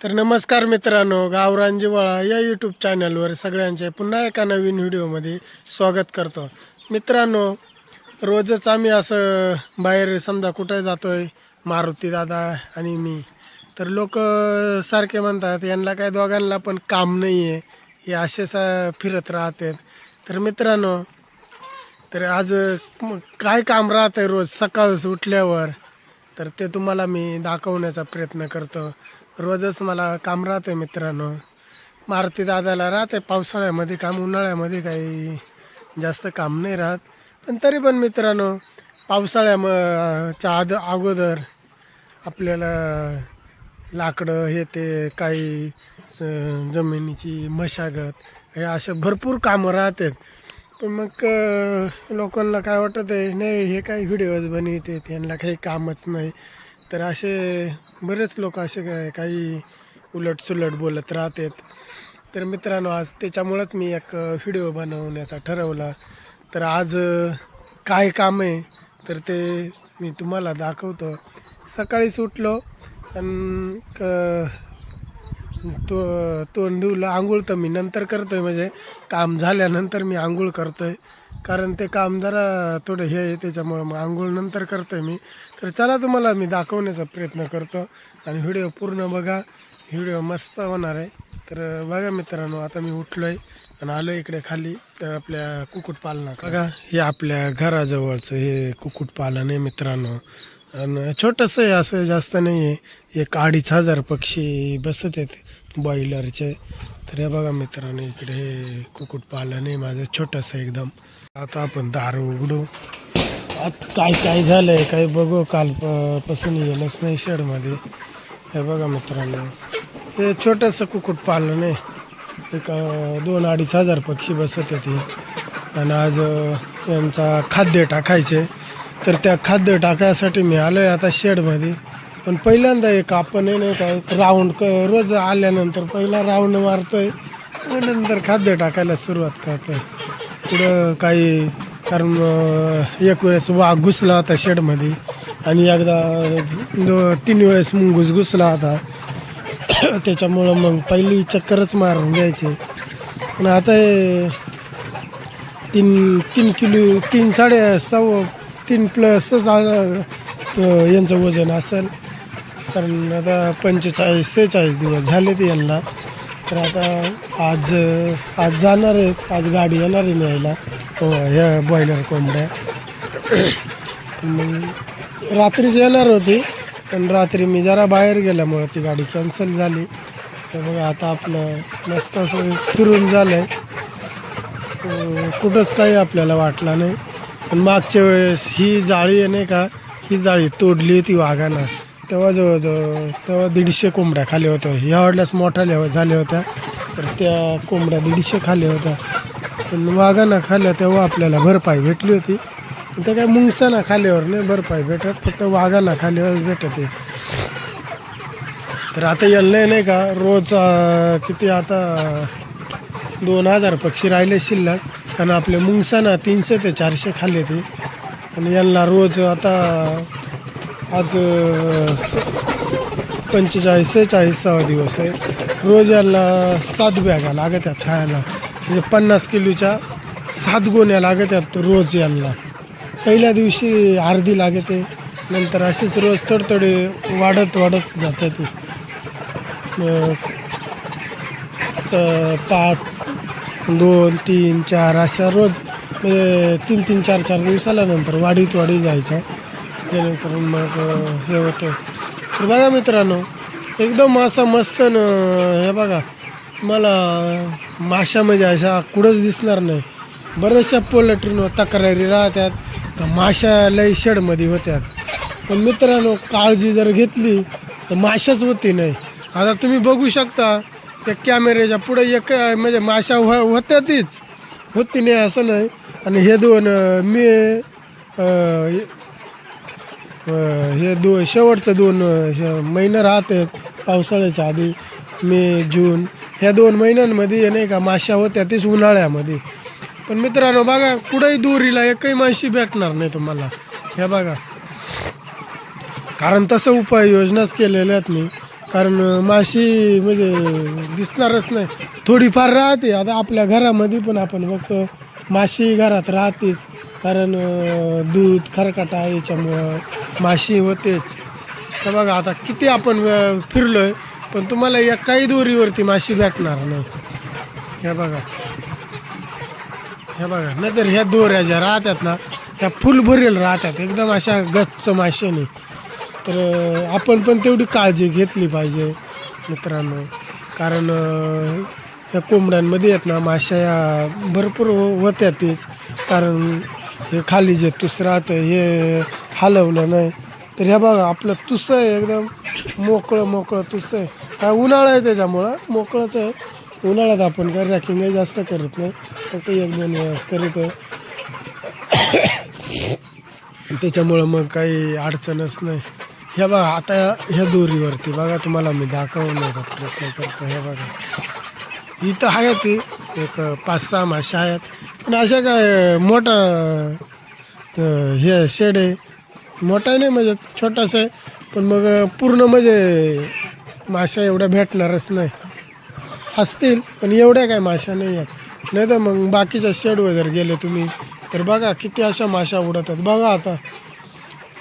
तर नमस्कार मित्रांनो गावरान जिवाळा या यूट्यूब चॅनलवर सगळ्यांचे पुन्हा एका नवीन व्हिडिओमध्ये स्वागत करतो. मित्रांनो रोजच आम्ही असं बाहेर समजा कुठे जातोय मारुती दादा आणि मी तर लोक सारखे म्हणतात यांना काय दोघांना पण काम नाही आहे हे असे सा फिरत राहते तर मित्रांनो तर आज काय काम राहतंय रोज सकाळच उठल्यावर तर ते तुम्हाला मी दाखवण्याचा प्रयत्न करतो. रोजच मला काम राहतं मित्रांनो. मारुती दादाला राहते पावसाळ्यामध्ये काम उन्हाळ्यामध्ये काही जास्त काम नाही राहत. पण तरी पण मित्रांनो पावसाळ्याच्या आद अगोदर आपल्याला लाकडं हे ते काही जमिनीची मशागत हे असे भरपूर कामं राहतात. पण मग लोकांना काय वाटत आहे नाही हे काही व्हिडिओज बनवते त्यांना काही कामच नाही. तर असे बरेच लोक असे काय काही उलट सुलट बोलत राहतात. तर मित्रांनो आज त्याच्यामुळंच मी एक व्हिडिओ बनवण्याचा ठरवला. तर आज काय काम आहे? तर ते मी तुम्हाला दाखवतो. सकाळीच उठलो आणि तो तोंड धुवलं आंघोळ तर मी नंतर करतोय. म्हणजे काम झाल्यानंतर मी आंघोळ करतोय. कारण ते काम जरा थोडं हे आहे त्याच्यामुळं मग आंघोळ नंतर करतोय मी. तर चला तुम्हाला मी दाखवण्याचा प्रयत्न करतो आणि व्हिडिओ पूर्ण बघा. व्हिडिओ मस्त होणार आहे. तर बघा मित्रांनो आता मी उठलोय आणि आलो इकडे खाली. तर आपल्या कुक्कुटपालना बघा हे आपल्या घराजवळचं हे कुक्कुटपालन आहे मित्रांनो. आणि छोटंसं आहे असं जास्त नाही आहे एक अडीच हजार पक्षी बसत आहेत बॉयलरचे तर हे बघा मित्रांनो इकडे हे कुक्कुटपालन आहे माझं छोटंसं एकदम. आता आपण दार उघडू. आता काय काय झालं आहे काय बघू. काल प- पासून गेलंच नाही शेडमध्ये. हे बघा मित्रांनो. हे छोटंसं कुक्कुटपालन आहे. एक दोन अडीच हजार पक्षी बसत होते. आणि आज यांचा खाद्य टाकायचे. तर त्या खाद्य टाकायसाठी मी आलो आहे आता शेडमध्ये. पण पहिल्यांदा एक आपण आहे नाही का राऊंड क रोज आल्यानंतर पहिला राऊंड मारतोय. नंतर खाद्य टाकायला सुरुवात करतोय. पुढं काही कारण एक वेळेस वाघ घुसला होता शेडमध्ये आणि एकदा दो तीन वेळेस मुंगूस घुसला होता. त्याच्यामुळं मग पहिली चक्करच मारून घ्यायची. आणि आता हे तीन तीन किलो तीन साडे सव्वा तीन प्लसच यांचं वजन असेल. कारण आता पंचेचाळीस सेहेचाळीस दिवस झाले ते यांना. तर आता आज आज जाणार आहेत. आज गाडी येणार आहे न्यायला. हो ह्या बॉयलर कोंबड्या. मग रात्रीच येणार होती पण रात्री मी जरा बाहेर गेल्यामुळं ती गाडी कॅन्सल झाली. तर बघा आता आपलं मस्त असं फिरून झालं आहे कुठंच काही आपल्याला वाटला नाही. पण मागच्या वेळेस ही जाळी आहे नाही का ही जाळी तोडली होती वाघानं. तेव्हा जवळजवळ तेव्हा दीडशे कोंबड्या खाली होत्या. ह्या वाढल्यास मोठ्या लेव- झाल्या होत्या. तर त्या कोंबड्या दीडशे खाल्या होत्या. पण वाघांना खाल्ल्या तेव्हा आपल्याला भरपाई भेटली होती. त्या काय मुंगसाना खाल्यावर नाही भरपाई भेटत फक्त वाघांना खाल्यावर भेटते तर आता यांना नाही का रोज किती आता दोन हजार पक्षी राहिले शिल्लक. कारण आपले मुंगसाना तीनशे ते चारशे खाल्ले ते. आणि यांना रोज आता आज पंचेचाळीस चाळीसावा दिवस आहे. रोज यांना सात बॅगा लागत आहेत खायला. म्हणजे पन्नास किलोच्या सात गोण्या लागत आहेत रोज यांना पहिल्या दिवशी अर्धी लागते नंतर असेच रोज थोडे वाढत वाढत जातात स- पाच दोन तीन चार अशा रोज म्हणजे तीन तीन चार चार दिवसाला नंतर वाढीत वाढीत जायचं जेणेकरून मग हे होतं. तर बघा मित्रांनो एकदम मासा मस्त न हे बघा मला माशा म्हणजे अशा कुठंच दिसणार नाही. बऱ्याचशा पोलट्रीनं तक्रारी राहतात माशा लई शेडमध्ये होत्या पण मित्रांनो काळजी जर घेतली तर माशाच होती नाही. आता तुम्ही बघू शकता त्या कॅमेऱ्याच्या पुढे एक म्हणजे माशा हो होत्यातीच. होती नाही असं नाही. आणि हे दोन मी हे दो शेवटचं दोन महिनं श- राहतात पावसाळ्याच्या आधी मे जून. ह्या दोन महिन्यांमध्ये हे नाही का माश्या होत्या तेच उन्हाळ्यामध्ये. पण मित्रांनो बघा कुठंही दोरीला एकही माशी भेटणार नाही तुम्हाला. हे बघा. कारण तसं उपाययोजनाच केलेल्या आहेत मी. कारण माशी म्हणजे दिसणारच नाही. थोडीफार राहते आता आपल्या घरामध्ये पण आपण बघतो माशी घरात राहतेच. कारण दूध खरकाटा याच्यामुळं माशी होतेच तर बघा आता किती आपण फिरलो आहे पण तुम्हाला एकाही दोरीवरती माशी भेटणार नाही. ह्या बघा. ह्या बघा नाहीतर ह्या दोऱ्या ज्या राहतात ना ह्या फुल भरेल राहतात. एकदम अशा गच्च माशाने. तर आपण पण तेवढी काळजी घेतली पाहिजे मित्रांनो. कारण ह्या कोंबड्यांमध्ये आहेत ना माशा या भरपूर हो- होत्या तेच कारण हे खाली जे तुस राहतं हे हलवलं नाही. तर हे बघा आपलं तुस आहे एकदम. मोकळं मोकळं तुस आहे. काय उन्हाळा आहे त्याच्यामुळं. मोकळंच आहे. उन्हाळ्यात आपण काय रॅकिंगही जास्त करत नाही. फक्त एक दोन वेळेस करीत आहे. त्याच्यामुळं मग काही अडचणच नाही. हे बघा आता ह्या दोरीवरती बघा तुम्हाला मी दाखवण्याचा प्रयत्न करतो. हे बघा. इथं आहे ती. एक पाच सहा मासे आहेत. पण अशा काय मोठा अं, हे शेड आहे. मोठा नाही म्हणजे छोटासा आहे पण मग पूर्ण म्हणजे माशा एवढ्या भेटणारच नाही. असतील पण एवढ्या काय माशा नाही आहेत. नाही तर मग बाकीच्या शेडवर जर गेले तुम्ही तर बघा किती अशा माशा उडतात. बघा आता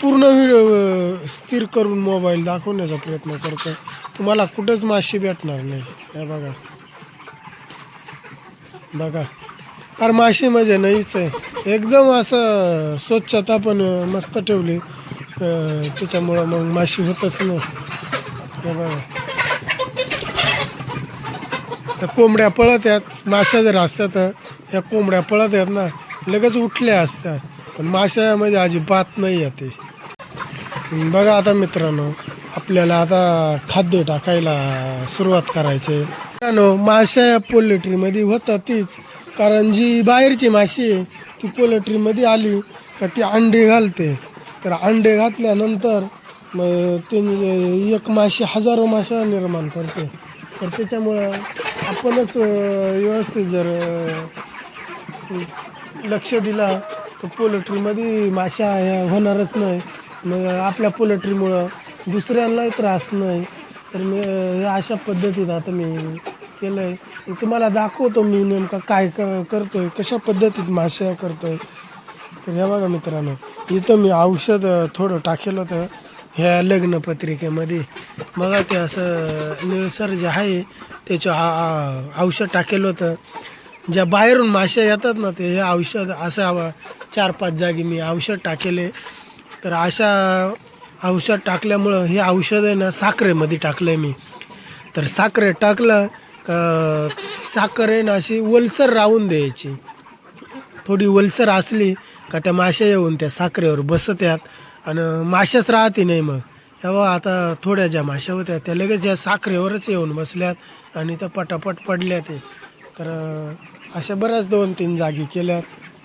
पूर्ण व्हिडिओ स्थिर करून मोबाईल दाखवण्याचा प्रयत्न करतो तुम्हाला कुठंच माशी भेटणार नाही. हे बघा. बघा. अरे माशी म्हणजे नाहीच आहे. एकदम असं स्वच्छता पण मस्त ठेवली. त्याच्यामुळं मग माशी होतच नाही. हे बघा. त्या कोंबड्या पळत आहेत. माशा जर असत्या तर ह्या कोंबड्या पळत आहेत ना लगेच उठल्या असत्या. पण माशा म्हणजे अजिबात नाही आहे ते. बघा आता मित्रांनो आपल्याला आता खाद्य टाकायला सुरुवात करायची मित्रांनो माशा या पोल्ट्रीमध्ये होतात तीच कारण जी बाहेरची माशी आहे ती पोल्ट्रीमध्ये आली का ती अंडे घालते. तर अंडे घातल्यानंतर मग ते एक माशी हजारो माशा निर्माण करते. तर त्याच्यामुळं आपणच व्यवस्थित जर लक्ष दिला तर पोल्ट्रीमध्ये माशा ह्या होणारच नाही. मग आपल्या पोल्ट्रीमुळं दुसऱ्यांनाही त्रास नाही. तर मी अशा पद्धतीत आता मी केलं आहे तुम्हाला दाखवतो मी नेमका काय क करतोय कशा पद्धतीत माशा करतोय. तर हे बघा मित्रांनो इथं मी औषध थोडं टाकेल होतं. ह्या लग्नपत्रिकेमध्ये बघा ते असं निळसर जे आहे त्याचं आ- औषध टाकेल होतं. ज्या बाहेरून माश्या येतात ना ते हे औषध असं हवं चार पाच जागी मी औषध टाकेले. तर अशा औषध टाकल्यामुळं हे औषध आहे ना साखरेमध्ये टाकलं आहे मी. तर साखरे टाकलं का साखर आहे ना अशी वलसर राहून द्यायची. थोडी वलसर असली का त्या माश्या येऊन त्या साखरेवर बसत्यात आणि माशाच राहते नाही मग. ह्या आता थोड्या ज्या माश्या होत्या त्या लगेच या साखरेवरच येऊन बसल्यात आणि त्या पटापट पडल्या ते तर अशा बऱ्याच दोन तीन जागी केल्यात.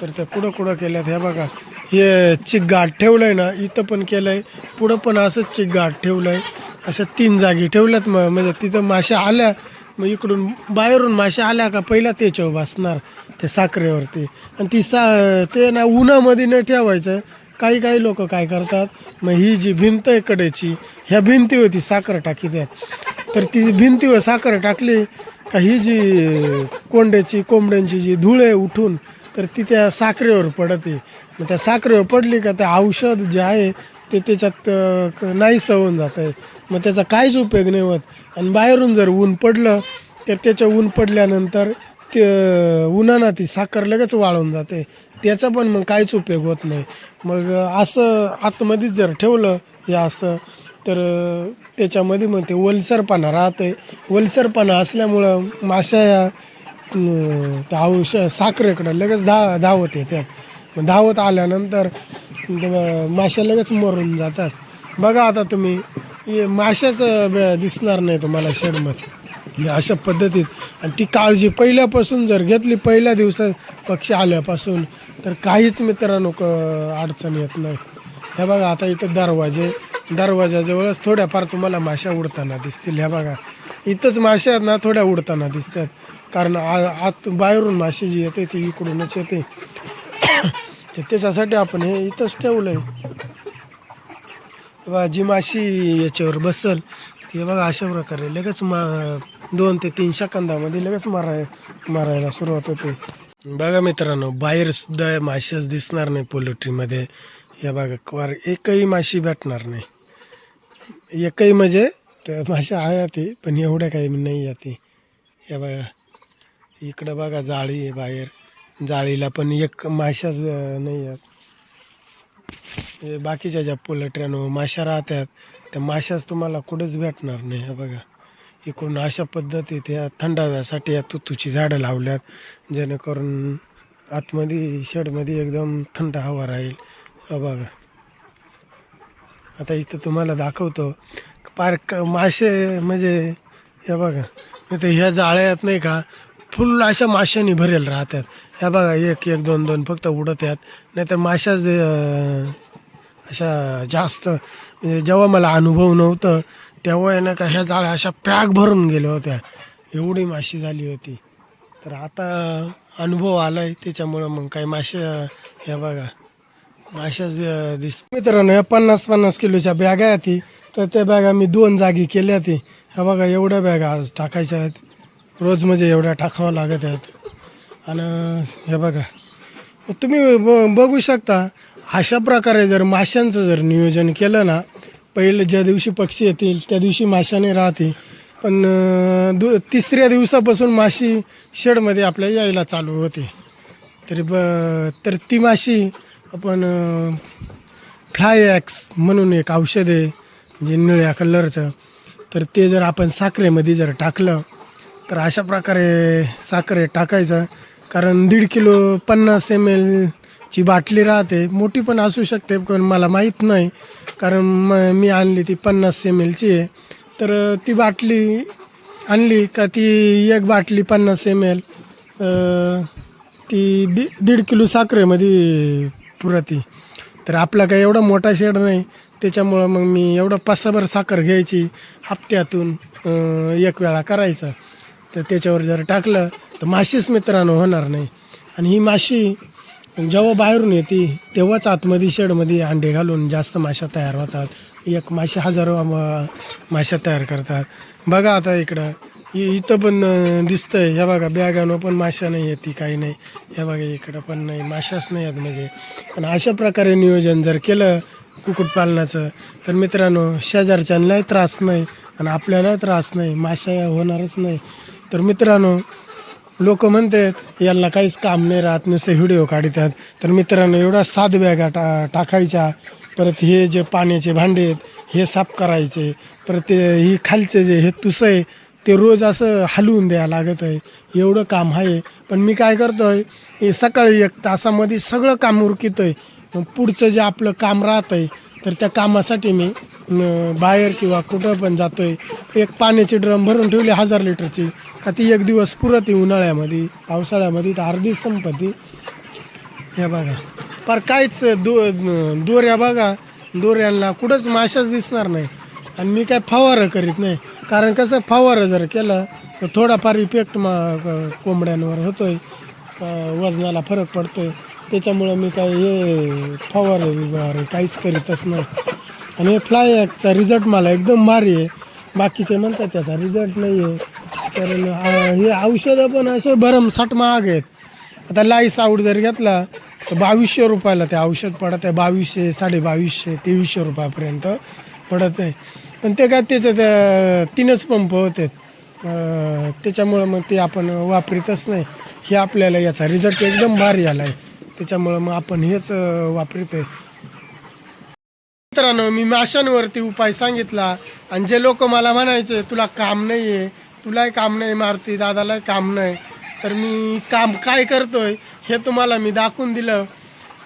तर त्या कुठं कुठं केल्यात. हे बघा हे चिकगाठ ठेवलं आहे ना इथं पण केलं आहे पुढं पण असंच चिकगाठ ठेवलं आहे अशा तीन जागी ठेवल्यात मग म्हणजे तिथं माश्या आल्या मग इकडून बाहेरून मासे आल्या का पहिला त्याच्यावर बसणार ते साखरेवरती. आणि ती सा ते ना उन्हामध्ये न ठेवायचं. काही काही लोक काय करतात मग ही जी भिंत आहे कडेची ह्या भिंतीवरती साखर टाकी द्यात. तर ती भिंतीवर साखर टाकली का ही जी कोंड्याची कोंबड्यांची जी धूळ आहे उठून तर ती त्या साखरेवर पडते. मग त्या साखरेवर पडली का ते औषध जे आहे ते त्याच्यात नाही क- जात होऊन आहे. मग त्याचा काहीच उपयोग नाही होत. आणि बाहेरून जर ऊन पडलं तर त्याच्या ऊन पडल्यानंतर ते उन्हानं ती साखर लगेच वाळून जाते. त्याचा पण मग काहीच उपयोग होत नाही. मग असं आतमध्येच जर ठेवलं हे असं तर त्याच्यामध्ये मग ते वलसरपणा राहते वलसरपणा असल्यामुळं माशा या त्या औष साखरेकडं लगेच धा धावत येतात. धावत आल्यानंतर ते माश्या लगेच मरून जातात. बघा आता तुम्ही हे माशाच दिसणार नाही तुम्हाला शेडमध्ये. म्हणजे अशा पद्धतीत. आणि ती काळजी पहिल्यापासून जर घेतली पहिल्या दिवसात पक्षी आल्यापासून तर काहीच मित्रांनो क अडचण येत नाही. हे बघा आता इथं दरवाजे दरवाजाजवळच थोड्याफार तुम्हाला माश्या उडताना दिसतील. ह्या बघा इथंच माश्या आहेत ना थोड्या उडताना दिसतात. कारण आ- आत बाहेरून माशी जी येते ती इकडूनच येते. तर त्याच्यासाठी आपण हे इथंच ठेवलं आहे जी माशी याच्यावर बसल ते बघा अशा प्रकारे लगेच मा दोन ते तीन सेकंदामध्ये लगेच माराय मारायला सुरुवात होते. बघा मित्रांनो बाहेर सुद्धा माशाच दिसणार नाही पोल्ट्रीमध्ये. या बघा क्वार एकही माशी भेटणार नाही. एकही म्हणजे तर माशा आहे ती पण एवढ्या काही नाही या ती. या बघा इकडं बघा जाळी आहे बाहेर. जाळीला पण एक माशाच नाही आहेत बाकीच्या ज्या पोल्ट्र्यानो माशा राहतात त्या माशाच तुम्हाला कुठेच भेटणार नाही हे बघा. इकडून अशा पद्धतीत या थंडाव्यासाठी या तुतूची झाडं लावल्यात जेणेकरून आतमध्ये शेडमध्ये एकदम थंड हवा राहील बघा. आता इथं तुम्हाला दाखवतो पार्क मासे म्हणजे हे बघा. नाही तर ह्या जाळ्यात नाही का फुल अशा माशांनी भरेल राहतात ह्या बघा एक एक दोन दोन फक्त उडत आहेत. नाहीतर माशाच अशा जास्त म्हणजे जेव्हा मला अनुभव नव्हतं तेव्हा आहे ना का ह्या जाळ्या अशा पॅक भरून गेल्या होत्या. एवढी माशी झाली होती. तर आता अनुभव आला आहे त्याच्यामुळं मग काही मासे ह्या बघा माशाच दिस मित्रांनो या पन्नास पन्नास किलोच्या बॅगा आहेत ती तर त्या बॅगा मी दोन जागी केल्या ती ह्या बघा एवढ्या बॅगा आज टाकायच्या आहेत. रोज म्हणजे एवढ्या टाकावं लागत आहेत. आणि हे बघा. तुम्ही ब बघू शकता अशा प्रकारे जर माशांचं जर नियोजन केलं ना पहिलं ज्या दिवशी पक्षी येतील त्या दिवशी माशाने राहते पण दु तिसऱ्या दिवसापासून माशी शेडमध्ये आपल्या यायला चालू होते. तरी ब तर ती माशी आपण फ्लाय ॲक्स म्हणून एक औषध आहे म्हणजे निळ्या कलरचं. तर ते जर आपण साखरेमध्ये जर टाकलं तर अशा प्रकारे साखरे टाकायचं. कारण दीड किलो पन्नास एम एलची बाटली राहते. मोठी पण असू शकते पण मला माहीत नाही. कारण म मी आणली ती पन्नास एम एलची आहे. तर ती बाटली आणली का ती एक बाटली पन्नास एम एल ती दि दीड किलो साखरेमध्ये पुरती. तर आपला काही एवढा मोठा शेड नाही त्याच्यामुळं मग मी एवढं पासाभर साखर घ्यायची हप्त्यातून एक वेळा करायचं. तर त्याच्यावर जर टाकलं तर माशीच मित्रांनो होणार नाही. आणि ही माशी जेव्हा बाहेरून येते तेव्हाच आतमध्ये शेडमध्ये अंडे घालून जास्त माशा तयार होतात. एक मासे हजारो माशा तयार करतात. बघा आता इकडं. इथं पण दिसतंय. ह्या बघा बॅगानं पण माशा नाही येते काही नाही. ह्या बघा इकडं पण नाही. माशाच नाही आहेत म्हणजे. पण अशा प्रकारे नियोजन जर केलं कुक्कुटपालनाचं तर मित्रांनो शेजारच्यांनाही त्रास नाही आणि आपल्यालाही त्रास नाही. माशा होणारच नाही. तर मित्रांनो लोक म्हणतात यांना काहीच काम नाही राहत नुसते व्हिडिओ काढतात तर मित्रांनो एवढा सात बॅगा टा टाकायच्या. परत हे जे पाण्याचे भांडे आहेत हे साफ करायचे. परत ते ही खालचे जे हे तुसं आहे ते रोज असं हलवून द्या लागत आहे. एवढं काम आहे. पण मी काय करतो आहे हे सकाळी एक तासामध्ये सगळं काम उरकीत आहे मग पुढचं जे आपलं काम राहतं आहे तर त्या कामासाठी मी बाहेर किंवा कुठं पण जातो आहे एक पाण्याची ड्रम भरून ठेवली हजार लिटरची का ती एक दिवस पुरत उन्हाळ्यामध्ये पावसाळ्यामध्ये तर अर्धी संपत्ती. या बघा. पर काहीच दो दोऱ्या बघा. दोऱ्यांना कुठंच माशाच दिसणार नाही. आणि मी काय फवारं करीत नाही. कारण कसं फवारं जर केलं तर थोडाफार इफेक्ट मा कोंबड्यांवर होतोय. वजनाला फरक पडतोय. त्याच्यामुळं मी काय हे फवारं काहीच करीतच नाही. आणि फ्लाय ॲक्टचा रिझल्ट मला एकदम भारी आहे. बाकीचे म्हणतात त्याचा रिझल्ट नाही आहे कारण हे औषधं पण असे भरमसाठ महाग आहेत. आता लाईस आऊट जर घेतला तर बावीसशे रुपयाला ते औषध पडत आहे. बावीसशे साडे बावीसशे तेवीसशे रुपयापर्यंत पडत आहे. पण ते काय त्याचं त्या तीनच पंप होते. त्याच्यामुळं मग ते आपण वापरीतच नाही. हे आपल्याला याचा रिझल्ट एकदम भारी आला आहे त्याच्यामुळं मग आपण हेच वापरीत आहे मित्रांनो मी माशांवरती उपाय सांगितला. आणि जे लोक मला म्हणायचे तुला काम नाही आहे तुलाही काम नाही मारुती दादालाही काम नाही. तर मी काम काय करतोय हे तुम्हाला मी दाखवून दिलं.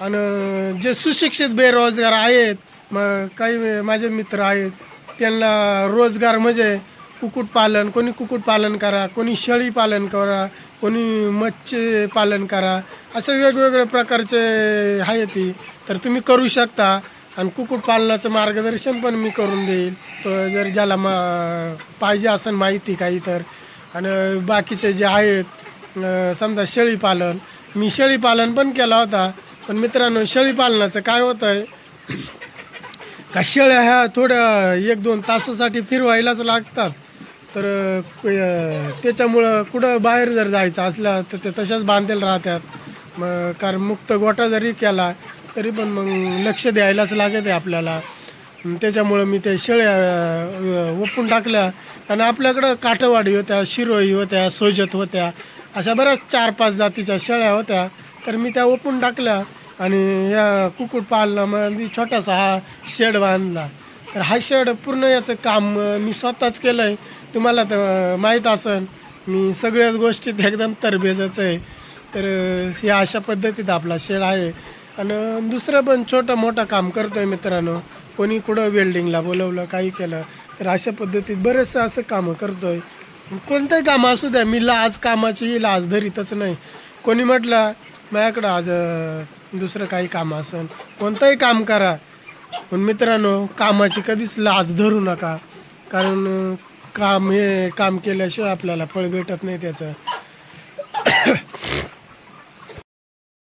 आणि जे सुशिक्षित बेरोजगार आहेत मग काही माझे मित्र आहेत त्यांना रोजगार म्हणजे कुक्कुटपालन कोणी कुक्कुटपालन करा कोणी शेळी पालन करा कोणी मच्छी पालन करा असं वेगवेगळ्या प्रकारचे आहे ती. तर तुम्ही करू शकता. आणि कुक्कुटपालनाचं मार्गदर्शन पण मी करून देईल. जर ज्याला मा पाहिजे असेल माहिती काही तर. आणि बाकीचे जे आहेत समजा शेळीपालन मी शेळीपालन पण केला होता. पण मित्रांनो शेळीपालनाचं काय होतं आहे का शेळ्या ह्या थोड्या एक दोन तासासाठी फिरवायलाच लागतात. तर त्याच्यामुळं कुठं बाहेर जर जायचं असलं तर ते तशाच बांधेल राहतात मग कारण मुक्त गोटा जरी केला तरी पण मग लक्ष द्यायलाच लागत आहे आपल्याला. त्याच्यामुळं मी त्या शेळ्या ओपून टाकल्या. आणि आपल्याकडं काठवाडी होत्या शिरोई होत्या सोजत होत्या अशा बऱ्याच चार पाच जातीच्या शेळ्या होत्या. तर मी त्या ओपून टाकल्या आणि या कुक्कुटपालनामध्ये छोटासा हा शेड बांधला. तर हा शेड पूर्ण याचं काम मी स्वतःच केलं आहे तुम्हाला तर माहीत असेल मी सगळ्याच गोष्टीत एकदम तरबेजच आहे. तर अं, या अशा पद्धतीत आपला शेड आहे. आणि दुसरं पण छोटं मोठं काम करतो आहे मित्रांनो. कोणी कुठं वेल्डिंगला बोलवलं काही केलं तर अशा पद्धतीत बरेचसं असं कामं करतो आहे कोणतंही काम असू द्या मी लाज कामाची लाज धरीतच नाही. कोणी म्हटलं माझ्याकडं आज दुसरं काही काम असेल कोणतंही काम करा. पण मित्रांनो कामाची कधीच लाज धरू नका. कारण काम हे काम केल्याशिवाय आपल्याला फळ भेटत नाही त्याचं.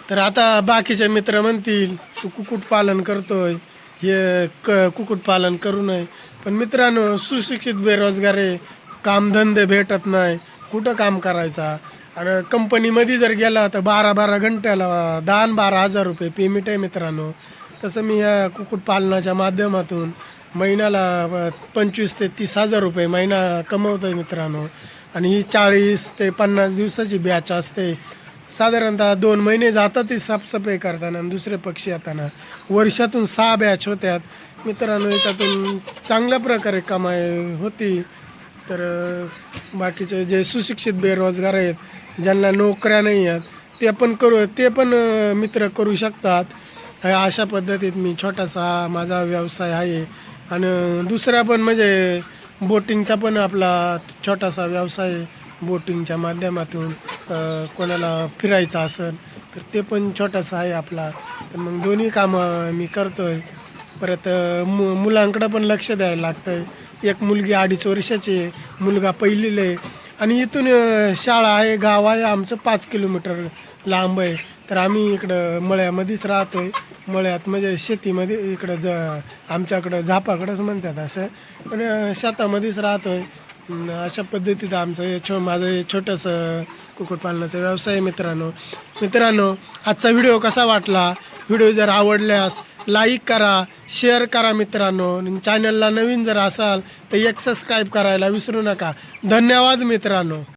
तर आता बाकीचे मित्र म्हणतील तू कुक्कुटपालन करतोय हे क कुक्कुटपालन करू नये. पण मित्रांनो सुशिक्षित बेरोजगार आहे कामधंदे भेटत नाही. कुठं काम करायचा? आणि कंपनीमध्ये जर गेला तर बारा बारा घंट्याला दहा बारा हजार रुपये पेमेंट आहे मित्रांनो. तसं मी या कुक्कुटपालनाच्या माध्यमातून महिन्याला पंचवीस ते तीस हजार रुपये महिना कमवतो आहे मित्रांनो. आणि ही चाळीस ते पन्नास दिवसाची बॅच असते. साधारणतः दोन महिने जातात ती साफसफाई करताना दुसरे पक्षी येताना. वर्षातून सहा बॅच होत्यात. मित्रांनो याच्यातून चांगल्या प्रकारे कमाई होती. तर बाकीचे जे सुशिक्षित बेरोजगार आहेत ज्यांना नोकऱ्या नाही आहेत ते पण करू ते पण मित्र करू शकतात. अशा पद्धतीत मी छोटासा माझा व्यवसाय आहे. आणि दुसरा पण म्हणजे बोटिंगचा पण आपला छोटासा व्यवसाय बोटिंगच्या माध्यमातून कोणाला फिरायचं असेल तर ते पण छोटासा आहे आपला. तर मग दोन्ही कामं मी करतो आहे परत मु मुलांकडं पण लक्ष द्यायला लागतं आहे एक मुलगी अडीच वर्षाची आहे मुलगा पहिलीला आहे. आणि इथून शाळा आहे गाव आहे आमचं पाच किलोमीटर लांब आहे. तर आम्ही इकडं मळ्यामध्येच राहतो आहे मळ्यात म्हणजे शेतीमध्ये इकडं ज आमच्याकडं झापाकडंच म्हणतात असं. पण शेतामध्येच राहतो आहे अशा पद्धतीत आमचं हे छो माझं हे छोटंसं कुक्कुटपालनाचा व्यवसाय आहे मित्रांनो. मित्रांनो आजचा व्हिडिओ कसा वाटला? व्हिडिओ जर आवडल्यास लाईक करा शेअर करा मित्रांनो. चॅनलला नवीन जर असाल तर एक सबस्क्राईब करायला विसरू नका. धन्यवाद मित्रांनो.